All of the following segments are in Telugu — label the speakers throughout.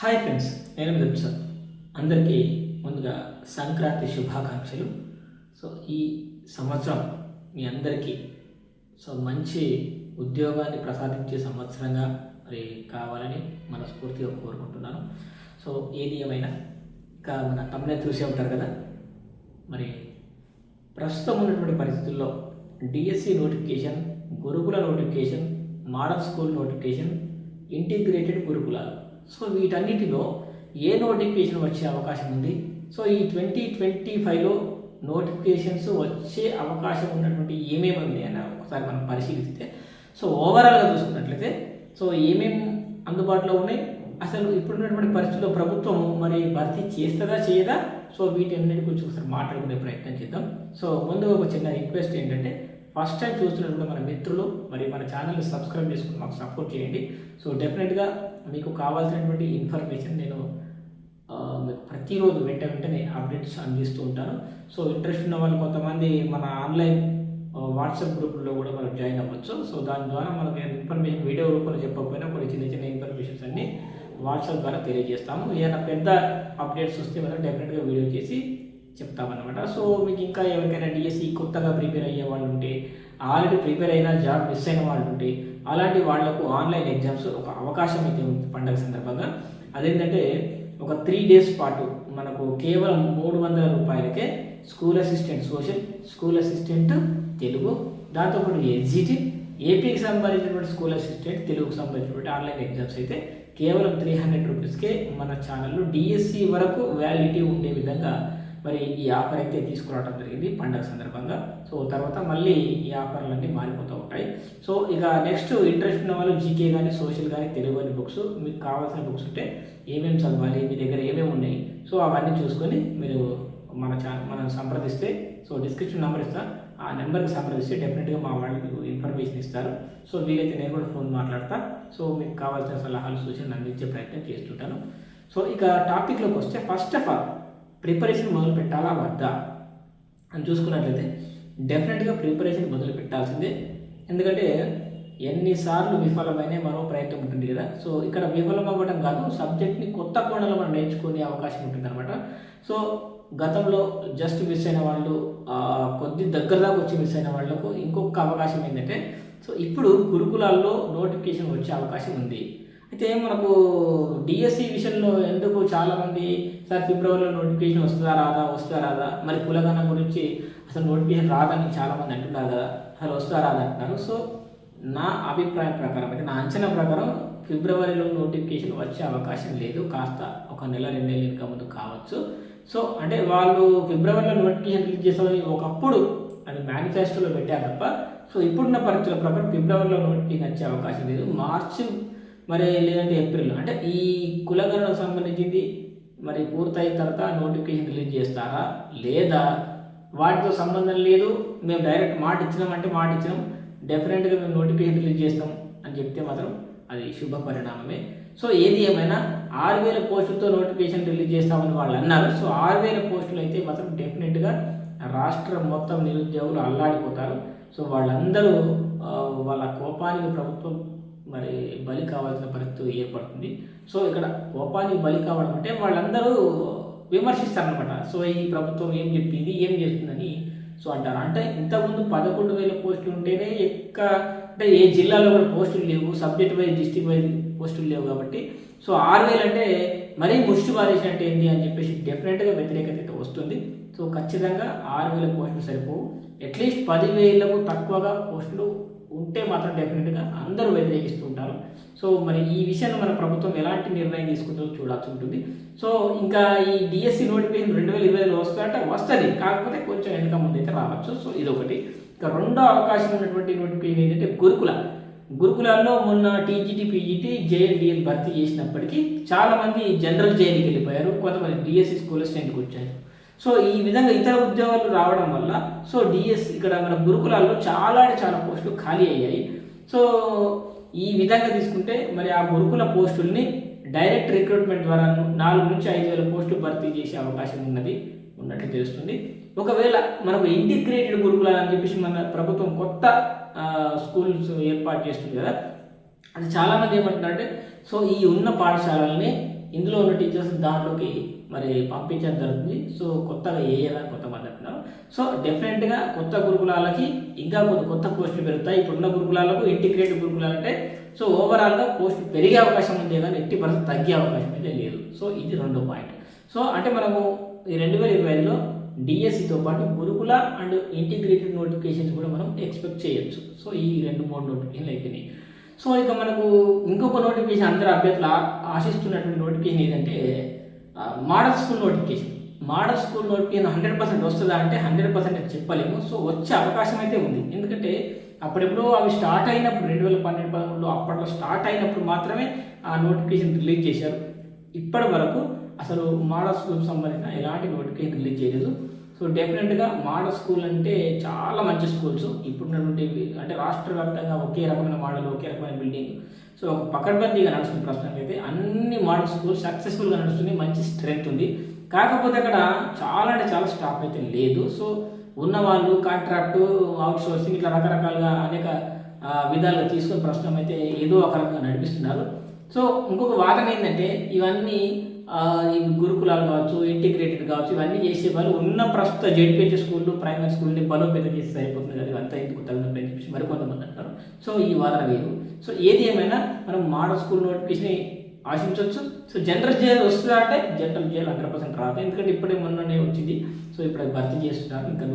Speaker 1: హాయ్ ఫ్రెండ్స్ నేను సార్ అందరికీ ముందుగా సంక్రాంతి శుభాకాంక్షలు. సో ఈ సంవత్సరం మీ అందరికీ సో మంచి ఉద్యోగాన్ని ప్రసాదించే సంవత్సరంగా మరి కావాలని మనస్ఫూర్తిగా కోరుకుంటున్నాను. సో ఏది ఏమైనా ఇంకా మన తమ్ముడే చూసే ఉంటారు కదా. మరి ప్రస్తుతం ఉన్నటువంటి పరిస్థితుల్లో డిఎస్సి నోటిఫికేషన్ గురుకుల notification model school notification integrated గురుకులాలు. సో వీటన్నిటిలో ఏ నోటిఫికేషన్ వచ్చే అవకాశం ఉంది? సో ఈ ట్వంటీ ట్వంటీ ఫైవ్లో నోటిఫికేషన్స్ వచ్చే అవకాశం ఉన్నటువంటి ఏమేమి ఉన్నాయి అని ఒకసారి మనం పరిశీలిస్తే. సో ఓవరాల్గా చూసుకున్నట్లయితే సో ఏమేమి అందుబాటులో ఉన్నాయి? అసలు ఇప్పుడున్నటువంటి పరిస్థితుల్లో ప్రభుత్వం మరి భర్తీ చేస్తుందా చేయదా? సో వీటన్నిటి గురించి ఒకసారి మాట్లాడుకునే ప్రయత్నం చేద్దాం. సో ముందుగా ఒక చిన్న రిక్వెస్ట్ ఏంటంటే ఫస్ట్ టైం చూస్తున్నటువంటి మన మిత్రులు మరి మన ఛానల్ని సబ్స్క్రైబ్ చేసుకుని మాకు సపోర్ట్ చేయండి. సో డెఫినెట్గా మీకు కావాల్సినటువంటి ఇన్ఫర్మేషన్ నేను ప్రతిరోజు వెంట వెంటనే అప్డేట్స్ అందిస్తూ ఉంటాను. సో ఇంట్రెస్ట్ ఉన్న వాళ్ళు కొంతమంది మన ఆన్లైన్ వాట్సాప్ గ్రూపుల్లో కూడా మనం జాయిన్ అవ్వచ్చు. సో దాని ద్వారా మనకు ఇన్ఫర్మేషన్ వీడియో రూపంలో చెప్పకపోయినా కొన్ని చిన్న చిన్న ఇన్ఫర్మేషన్స్ అన్ని వాట్సాప్ ద్వారా తెలియజేస్తాము. ఏదైనా పెద్ద అప్డేట్స్ వస్తే మనం డెఫినెట్గా వీడియో చేసి చెప్తామన్నమాట. సో మీకు ఇంకా ఎవరికైనా డిఎస్సి కొత్తగా ప్రిపేర్ అయ్యే వాళ్ళు ఉంటే ఆల్రెడీ ప్రిపేర్ అయిన జాబ్ మిస్ అయిన వాళ్ళు ఉంటే అలాంటి వాళ్ళకు ఆన్లైన్ ఎగ్జామ్స్ ఒక అవకాశం అయితే ఉంది పండగ సందర్భంగా. అదేంటంటే ఒక త్రీ డేస్ పాటు మనకు కేవలం మూడు వందల రూపాయలకే school assistant social school assistant Telugu దాంతోపాటు ఎస్జిటి ఏపీకి సంబంధించినటువంటి స్కూల్ అసిస్టెంట్ తెలుగుకు సంబంధించినటువంటి ఆన్లైన్ ఎగ్జామ్స్ అయితే కేవలం త్రీ హండ్రెడ్ రూపీస్కే మన ఛానల్లో డిఎస్సి వరకు వ్యాలిడిటీ ఉండే విధంగా మరి ఈ ఆఫర్ అయితే తీసుకురావడం జరిగింది పండగ సందర్భంగా. సో తర్వాత మళ్ళీ ఈ ఆఫర్లన్నీ మారిపోతూ ఉంటాయి. సో ఇక నెక్స్ట్ ఇంట్రెస్ట్ ఉన్న వాళ్ళు జీకే కానీ సోషల్ కానీ తెలుగు అని బుక్స్ మీకు కావాల్సిన బుక్స్ ఉంటే ఏమేమి చదవాలి మీ దగ్గర ఏమేమి ఉన్నాయి సో అవన్నీ చూసుకొని మీరు మన ఛా మనం సంప్రదిస్తే సో డిస్క్రిప్షన్ నెంబర్ ఇస్తాను ఆ నెంబర్కి సంప్రదిస్తే డెఫినెట్గా మా వాళ్ళు మీకు ఇన్ఫర్మేషన్ ఇస్తారు. సో వీలైతే నేను కూడా ఫోన్ మాట్లాడతా. సో మీకు కావాల్సిన సలహాలు సూచనలు అందించే ప్రయత్నం చేస్తుంటాను. సో ఇక టాపిక్లోకి వస్తే ఫస్ట్ ఆఫ్ ఆల్ ప్రిపరేషన్ మొదలు పెట్టాలా వద్దా? అని చూసుకున్నట్లయితే డెఫినెట్గా ప్రిపరేషన్ మొదలు పెట్టాల్సిందే. ఎందుకంటే ఎన్నిసార్లు విఫలమైన మరో ప్రయత్నం ఉంటుంది కదా. సో ఇక్కడ విఫలం అవ్వడం కాదు సబ్జెక్ట్ని కొత్త కోణంలో మనం నేర్చుకునే అవకాశం ఉంటుంది అనమాట సో గతంలో జస్ట్ మిస్ అయిన వాళ్ళు కొద్ది దగ్గర దాకా వచ్చి మిస్ అయిన వాళ్ళకు ఇంకొక అవకాశం ఏంటంటే సో ఇప్పుడు గురుకులాల్లో నోటిఫికేషన్ వచ్చే అవకాశం ఉంది. అయితే మనకు డిఎస్సి విషయంలో ఎందుకు చాలామంది సార్ ఫిబ్రవరిలో నోటిఫికేషన్ వస్తుందా రాదా వస్తుందా రాదా? మరి కులగణ గురించి అసలు నోటిఫికేషన్ రాదని చాలామంది అంటున్నారు కదా. అసలు వస్తుందా రాదా? అంటున్నారు. సో నా అభిప్రాయం ప్రకారం అయితే నా అంచనా ప్రకారం ఫిబ్రవరిలో నోటిఫికేషన్ వచ్చే అవకాశం లేదు. కాస్త ఒక నెల రెండు నెలల ఇంకా ముందు కావచ్చు. సో అంటే వాళ్ళు ఫిబ్రవరిలో నోటిఫికేషన్ రిలీజ్ చేస్తామని ఒకప్పుడు అది మేనిఫెస్టోలో పెట్టారు తప్ప సో ఇప్పుడున్న పరిస్థితుల ప్రకారం ఫిబ్రవరిలో నోటిఫికేషన్ వచ్చే అవకాశం లేదు. మార్చి మరి లేదంటే ఏప్రిల్. అంటే ఈ కులగణనకు సంబంధించింది మరి పూర్తయిన తర్వాత నోటిఫికేషన్ రిలీజ్ చేస్తారా? లేదా వాటితో సంబంధం లేదు మేము డైరెక్ట్ మాట ఇచ్చినామంటే మాట ఇచ్చినాం డెఫినెట్గా మేము నోటిఫికేషన్ రిలీజ్ చేస్తాం అని చెప్తే మాత్రం అది శుభ పరిణామమే. సో ఏది ఏమైనా ఆరు వేల పోస్టులతో నోటిఫికేషన్ రిలీజ్ చేస్తామని వాళ్ళు అన్నారు. సో ఆరు వేల పోస్టులు అయితే మాత్రం డెఫినెట్గా రాష్ట్రం మొత్తం నిరుద్యోగులు అల్లాడిపోతారు. సో వాళ్ళందరూ వాళ్ళ కోపానికి ప్రభుత్వం మరి బలి కావాల్సిన పరిస్థితి ఏర్పడుతుంది. సో ఇక్కడ కోపానికి బలి కావడం అంటే వాళ్ళందరూ విమర్శిస్తారనమాట సో ఈ ప్రభుత్వం ఏం చెప్పింది ఏం చేస్తుందని. సో అంటారు. అంటే ఇంతకుముందు పదకొండు వేల పోస్టులు ఉంటేనే ఎక్క అంటే ఏ జిల్లాలో కూడా పోస్టులు లేవు సబ్జెక్ట్ వైజ్ డిస్టిక్ వైజ్ పోస్టులు లేవు కాబట్టి. సో ఆరు వేలు అంటే మరీ ముష్టి బాధేసినట్టు ఏంటి అని చెప్పేసి డెఫినెట్గా వ్యతిరేకత అయితే వస్తుంది. సో ఖచ్చితంగా ఆరు వేల పోస్టులు సరిపోవు. అట్లీస్ట్ పదివేలకు తక్కువగా పోస్టులు ఉంటే మాత్రం డెఫినెట్గా అందరూ వ్యతిరేకిస్తూ ఉంటారు సో మరి ఈ విషయాన్ని మన ప్రభుత్వం ఎలాంటి నిర్ణయం తీసుకుంటుందో చూడాల్సి ఉంటుంది. సో ఇంకా ఈ డిఎస్సి నోటిఫికేషన్ రెండు వేల ఇరవైలో వస్తుందంటే వస్తుంది. కాకపోతే కొంచెం వెనుక ముందు అయితే రావచ్చు. సో ఇదొకటి. ఇంకా రెండో అవకాశం ఉన్నటువంటి నోటిఫికేషన్ ఏంటంటే గురుకుల. గురుకులాల్లో మొన్న టీజీటీ పీజీటీ జేఎల్డిఎల్ భర్తీ చేసినప్పటికీ చాలామంది జనరల్ జైలుకి వెళ్ళిపోయారు కొంతమంది డిఎస్సి స్కూల్ అసిస్టెంట్కి వచ్చారు. సో ఈ విధంగా ఇతర ఉద్యోగాలు రావడం వల్ల సో డిఎస్ ఇక్కడ మన గురుకులాల్లో చాలా అంటే చాలా పోస్టులు ఖాళీ అయ్యాయి. సో ఈ విధంగా తీసుకుంటే మరి ఆ గురుకుల పోస్టుల్ని డైరెక్ట్ రిక్రూట్మెంట్ ద్వారా నాలుగు నుంచి ఐదు వేల పోస్టులు భర్తీ చేసే అవకాశం ఉన్నది ఉన్నట్లు తెలుస్తుంది. ఒకవేళ మనకు ఇంటిగ్రేటెడ్ గురుకులాలు అని చెప్పేసి మన ప్రభుత్వం కొత్త స్కూల్స్ ఏర్పాటు చేస్తుంది కదా అది చాలామంది ఏమంటున్నారంటే సో ఈ ఉన్న పాఠశాలల్ని ఇందులో ఉన్న టీచర్స్ దాంట్లోకి మరి పంపించడం జరుగుతుంది. సో కొత్తగా ఏఏలా కొత్త మంది సో డెఫినెట్గా కొత్త గురుకులాలకి ఇంకా కొన్ని కొత్త పోస్టులు పెరుగుతాయి. ఇప్పుడున్న గురుకులాలకు ఇంటిగ్రేటెడ్ గురుకులాలంటే సో ఓవరాల్గా పోస్ట్ పెరిగే అవకాశం ఉంది కానీ ఎట్టి పర్సెంట్ తగ్గే అవకాశం అయితే లేదు. సో ఇది రెండో పాయింట్ సో అంటే మనము ఈ రెండు వేల ఇరవై ఐదులో డిఎస్సితో పాటు గురుకుల అండ్ ఇంటిగ్రేటెడ్ నోటిఫికేషన్స్ కూడా మనం ఎక్స్పెక్ట్ చేయొచ్చు. సో ఈ రెండు మూడు నోటిఫికేషన్లు అయిపోయినాయి. సో ఇక మనకు ఇంకొక నోటిఫికేషన్ అందరు అభ్యర్థులు ఆశిస్తున్నటువంటి నోటిఫికేషన్ ఏంటంటే model school notification. Model school notification hundred percent వస్తుందా అంటే హండ్రెడ్ పర్సెంట్ చెప్పలేము. సో వచ్చే అవకాశం అయితే ఉంది. ఎందుకంటే అప్పుడెప్పుడో అవి స్టార్ట్ అయినప్పుడు రెండు వేల పన్నెండు పదమూడులో అప్పట్లో స్టార్ట్ అయినప్పుడు మాత్రమే ఆ నోటిఫికేషన్ రిలీజ్ చేశారు. ఇప్పటి వరకు అసలు మోడల్ స్కూల్కి సంబంధించిన ఎలాంటి నోటిఫికేషన్ రిలీజ్ చేయలేదు. సో డెఫినెట్గా మోడల్ స్కూల్ అంటే చాలా మంచి స్కూల్స్. ఇప్పుడున్నటువంటి అంటే రాష్ట్ర వ్యాప్తంగా ఒకే రకమైన మోడల్ ఒకే రకమైన బిల్డింగ్. సో ఒక పకడ్బందీగా నడుస్తుంది ప్రస్తుతానికి అయితే అన్ని మోడల్ స్కూల్ సక్సెస్ఫుల్గా నడుస్తుంది మంచి స్ట్రెంగ్త్ ఉంది. కాకపోతే అక్కడ చాలా అంటే చాలా స్టాఫ్ అయితే లేదు. సో ఉన్న వాళ్ళు కాంట్రాక్టు అవుట్ సోర్సింగ్ ఇట్లా రకరకాలుగా అనేక విధాలుగా తీసుకుని ప్రస్తుతం అయితే ఏదో ఒక రకంగా నడిపిస్తున్నారు. సో ఇంకొక వాదన ఏంటంటే ఇవన్నీ గురుకులాలు కావచ్చు ఇంటిగ్రేటెడ్ కావచ్చు ఇవన్నీ చేసే వాళ్ళు ఉన్న ప్రస్తుత జెడ్పీహెచ్ స్కూళ్ళు ప్రైమరీ స్కూల్ని బలోపేతం చేస్తే అయిపోతుంది కదా ఇవంతా ఎందుకు తగినట్టు అని చెప్పేసి మరికొంతమంది అంటారు. సో ఈ వాదన వేరు. సో ఏది ఏమైనా మనం మోడల్ స్కూల్ నోటిఫికేషన్ ఆశించవచ్చు. సో జనరల్ జైలు వస్తుందా అంటే జనరల్ జైలు హండ్రెడ్ పర్సెంట్ రాదు. ఎందుకంటే ఇప్పుడే మొన్ననే వచ్చింది. సో ఇప్పుడు అది భర్తీ చేస్తున్నారు. ఇంకా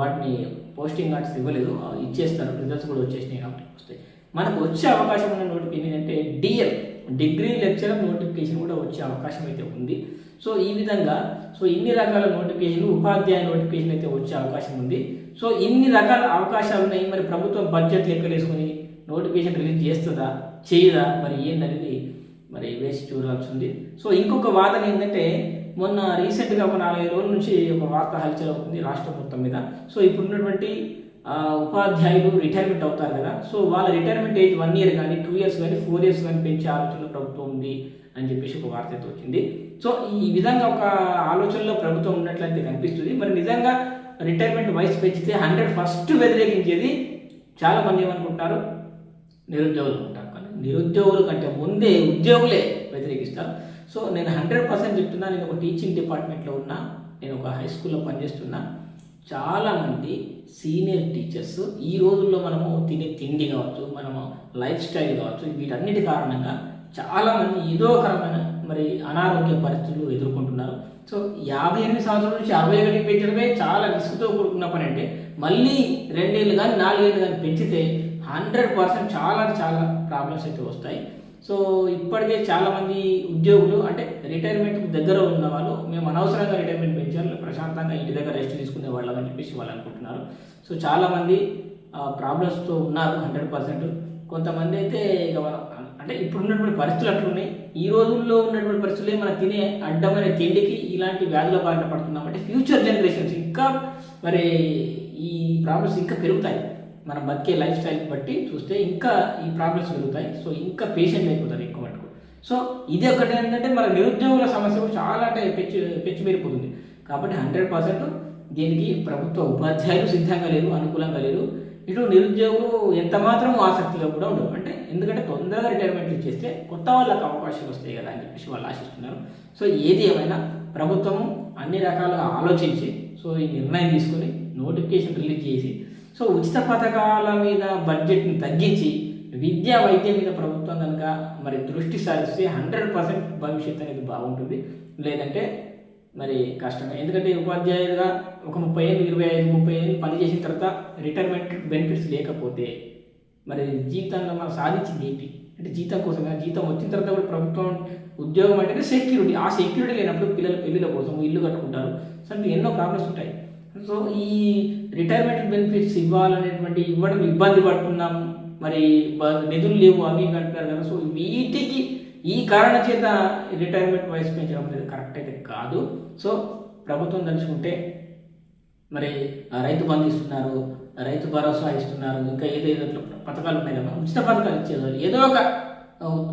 Speaker 1: వాటిని పోస్టింగ్ ఆర్డర్స్ ఇవ్వలేదు. ఇచ్చేస్తారు. రిజల్ట్స్ కూడా వచ్చేసినాయి కాబట్టి వస్తాయి. మనకు వచ్చే అవకాశం ఉన్న నోటిఫికేషన్ ఏంటంటే డిఎల్. డిగ్రీ లెక్చరర్ నోటిఫికేషన్ కూడా వచ్చే అవకాశం అయితే ఉంది. సో ఈ విధంగా సో ఇన్ని రకాల నోటిఫికేషన్లు ఉపాధ్యాయ నోటిఫికేషన్ అయితే వచ్చే అవకాశం ఉంది. సో ఇన్ని రకాల అవకాశాలు ఉన్నాయి. మరి ప్రభుత్వం బడ్జెట్ లెక్కలేసుకొని నోటిఫికేషన్ రిలీజ్ చేస్తుందా? చేయదా? మరి ఏందనేది మరి వేసి చూడాల్సి ఉంది. సో ఇంకొక వాదన ఏంటంటే మొన్న రీసెంట్గా ఒక నాలుగైదు రోజుల నుంచి ఒక వార్త హల్చల్ అవుతుంది రాష్ట్రం మొత్తం మీద. సో ఇప్పుడున్నటువంటి ఉపాధ్యాయులు రిటైర్మెంట్ అవుతారు కదా. సో వాళ్ళ రిటైర్మెంట్ ఏజ్ వన్ ఇయర్ కానీ టూ ఇయర్స్ కానీ ఫోర్ ఇయర్స్ కానీ పెంచే ఆలోచన ప్రభుత్వం ఉంది అని చెప్పేసి ఒక వార్త అయితే వచ్చింది. సో ఈ విధంగా ఒక ఆలోచనలో ప్రభుత్వం ఉన్నట్లయితే కనిపిస్తుంది. మరి నిజంగా రిటైర్మెంట్ వయసు పెంచితే హండ్రెడ్ ఫస్ట్ వ్యతిరేకించేది చాలామంది ఏమనుకుంటారు? నిరుద్యోగులు అనుకుంటారు కానీ నిరుద్యోగుల కంటే ముందే ఉద్యోగులే వ్యతిరేకిస్తారు. సో నేను హండ్రెడ్ పర్సెంట్ చెప్తున్నా. నేను ఒక టీచింగ్ డిపార్ట్మెంట్లో ఉన్నా. నేను ఒక హై స్కూల్లో పనిచేస్తున్నా. చాలామంది సీనియర్ టీచర్స్ ఈ రోజుల్లో మనము తినే తిండి కావచ్చు మనము లైఫ్ స్టైల్ కావచ్చు వీటన్నిటి కారణంగా చాలామంది ఏదో రకమైన మరి అనారోగ్య పరిస్థితులు ఎదుర్కొంటున్నారు. సో యాభై ఎనిమిది సంవత్సరాల నుంచి అరవై ఒకటి పెంచడమే చాలా రిస్క్తో కూడుకున్న పని అంటే మళ్ళీ రెండేళ్ళు కానీ నాలుగేళ్ళు కానీ పెంచితే హండ్రెడ్ పర్సెంట్ చాలా అంటే చాలా ప్రాబ్లమ్స్ అయితే వస్తాయి. సో ఇప్పటికే చాలామంది ఉద్యోగులు అంటే రిటైర్మెంట్ దగ్గర ఉన్న వాళ్ళు మేము అనవసరంగా రిటైర్మెంట్ పెంచాలి ప్రశాంతంగా ఇంటి దగ్గర రెస్ట్ తీసుకునే వాళ్ళం అని చెప్పేసి వాళ్ళు అనుకుంటున్నారు. సో చాలామంది ప్రాబ్లమ్స్తో ఉన్నారు హండ్రెడ్ పర్సెంట్ కొంతమంది అయితే ఇక అంటే ఇప్పుడు ఉన్నటువంటి పరిస్థితులు అట్లున్నాయి. ఈ రోజుల్లో ఉన్నటువంటి పరిస్థితులే మనం తినే అడ్డమైన తిండికి ఇలాంటి వ్యాధుల బారిన పడుతున్నాం. అంటే ఫ్యూచర్ జనరేషన్స్ ఇంకా మరి ఈ ప్రాబ్లమ్స్ ఇంకా పెరుగుతాయి. మనం బతికే లైఫ్ స్టైల్ బట్టి చూస్తే ఇంకా ఈ ప్రాబ్లమ్స్ పెరుగుతాయి. సో ఇంకా పేషెంట్ అయిపోతారు ఎక్కువ మటుకు. సో ఇది ఒకటి ఏంటంటే మన నిరుద్యోగుల సమస్య చాలా అంటే పెచ్చు పెచ్చిమీరిపోతుంది కాబట్టి హండ్రెడ్ పర్సెంట్ దీనికి ప్రభుత్వ ఉపాధ్యాయులు సిద్ధంగా లేరు అనుకూలంగా లేరు. ఇటు నిరుద్యోగులు ఎంత మాత్రం ఆసక్తిగా కూడా ఉండవు అంటే ఎందుకంటే తొందరగా రిటైర్మెంట్ ఇచ్చేస్తే కొత్త వాళ్ళకి అవకాశాలు వస్తాయి కదా అని చెప్పేసి వాళ్ళు ఆశిస్తున్నారు. సో ఏది ఏమైనా ప్రభుత్వం అన్ని రకాలుగా ఆలోచించి సో ఈ నిర్ణయం తీసుకొని నోటిఫికేషన్ రిలీజ్ చేసి సో ఉచిత పథకాల మీద బడ్జెట్ని తగ్గించి విద్యా వైద్యం మీద ప్రభుత్వం కనుక మరి దృష్టి సారిస్తే హండ్రెడ్ పర్సెంట్ భవిష్యత్తు అనేది బాగుంటుంది. లేదంటే మరి కష్టమే. ఎందుకంటే ఉపాధ్యాయులుగా ఒక ముప్పై ఏళ్ళు ఇరవై ఐదు ముప్పై ఏళ్ళు పని చేసిన తర్వాత రిటైర్మెంట్ బెనిఫిట్స్ లేకపోతే మరి జీవితంలో మనం సాధించింది ఏంటి? అంటే జీతం కోసం జీతం వచ్చిన తర్వాత కూడా ప్రభుత్వం ఉద్యోగం అంటే సెక్యూరిటీ ఆ సెక్యూరిటీ లేనప్పుడు పిల్లల పెళ్ళిళ్ళ కోసం ఇల్లు కట్టుకుంటారు. సో ఎన్నో ప్రాబ్లమ్స్ ఉంటాయి. సో ఈ రిటైర్మెంట్ బెనిఫిట్స్ ఇవ్వాలనేటువంటి ఇవ్వడం ఇబ్బంది పడుతున్నాం. మరి నిధులు లేవు అవి అంటున్నారు కదా. సో వీటికి ఈ కారణ చేత రిటైర్మెంట్ వయసు పెంచడం అనేది కరెక్ట్ అయితే కాదు. సో ప్రభుత్వం తలుచుకుంటే మరి ఆ రైతు బంధు ఇస్తున్నారు రైతు భరోసా ఇస్తున్నారు ఇంకా ఏదేదో పథకాలు ఉన్నాయి కదా. ఉచిత పథకాలు ఇచ్చేవాళ్ళు. ఏదో ఒక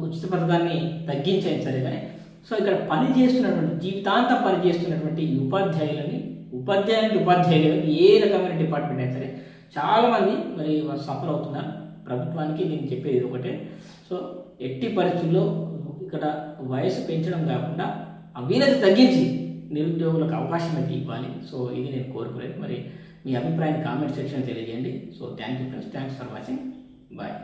Speaker 1: ఉచిత పథకాన్ని తగ్గించాయి సరే కానీ సో ఇక్కడ పని చేస్తున్నటువంటి జీవితాంతం పని చేస్తున్నటువంటి ఉపాధ్యాయులని ఉపాధ్యాయునికి ఉపాధ్యాయులు ఏ రకమైన డిపార్ట్మెంట్ అయినా సరే చాలామంది మరి సఫర్ అవుతున్నారు. ప్రభుత్వానికి నేను చెప్పేది ఇది ఒకటే సో ఎట్టి పరిస్థితుల్లో ఇక్కడ వయసు పెంచడం కాకుండా ఆ తగ్గించి నిరుద్యోగులకు అవకాశం అయితే ఇవ్వాలి. సో ఇది నేను కోరుకోలేదు. మరి మీ అభిప్రాయాన్ని కామెంట్ సెక్షన్ తెలియజేయండి. So thank you friends thanks for watching bye